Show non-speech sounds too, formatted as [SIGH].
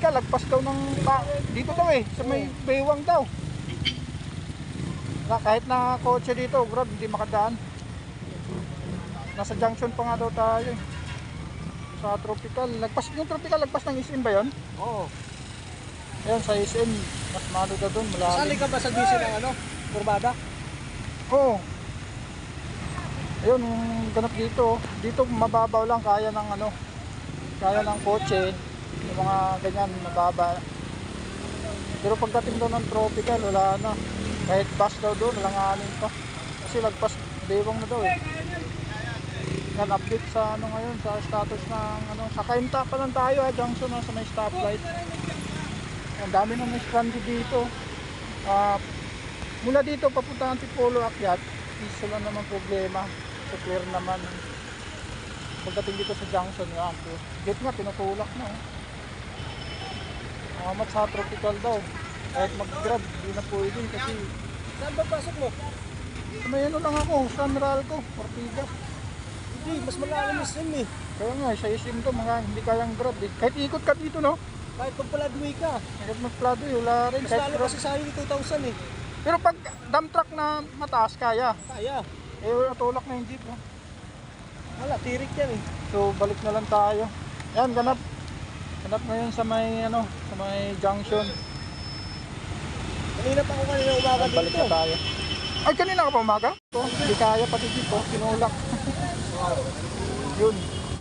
tropical, lagpas daw ng pa, dito daw eh, sa may baywang daw. Na, kahit na kotse dito, grab, hindi makadaan. Nasa junction pa nga daw tayo. eh. Sa tropical, lagpas yung tropical, lagpas ng SM ba yun? Oo. Ayan, sa SM, mas malo daw doon, Sali malalim. ka ba sa GC ng ano? Kurbada? Oo. Ayun, ganap dito, dito mababaw lang, kaya ng ano, kaya ng kotse, yung mga ganyan, mababa. Pero pagdating doon ng tropical, wala na. Kahit bus daw doon, langanin pa. Kasi lagpas, bewang na daw eh. Yan, update sa ano ngayon, sa status ng ano, sa Kainta pa lang tayo ha, junction na sa may stoplight. Ang dami may stranded dito. Ah, mula dito papunta ng Tipolo Akyat, piso lang naman problema. So clear naman. Pagdating dito sa junction, yan. So, gate nga, tinutulak na. Oh. Amat sa tropical daw. Kahit mag-grab, hindi na pwede kasi Saan ba pasok mo? may ano lang ako, San Ralco, Ortigas. Hindi, mas malalim yung sim eh. Kaya nga, sa isim to, mga hindi kayang grab eh. Kahit ikot ka dito, no? Kahit pag paladwi ka. Kahit magplado eh, wala rin. Mas lalo kasi sa highway 2000 eh. Pero pag dump truck na mataas, kaya. Kaya. Eh, tulak na yung jeep. Oh. Wala, tirik yan eh. So balik na lang tayo. Yan, ganap. Ganap ngayon sa may ano, sa may junction. Kanina pa ako kanina umaga Yan, balik dito. na tayo. Ay, kanina ka pa umaga? Hindi kaya pati dito, tinulak. [LAUGHS] Yun.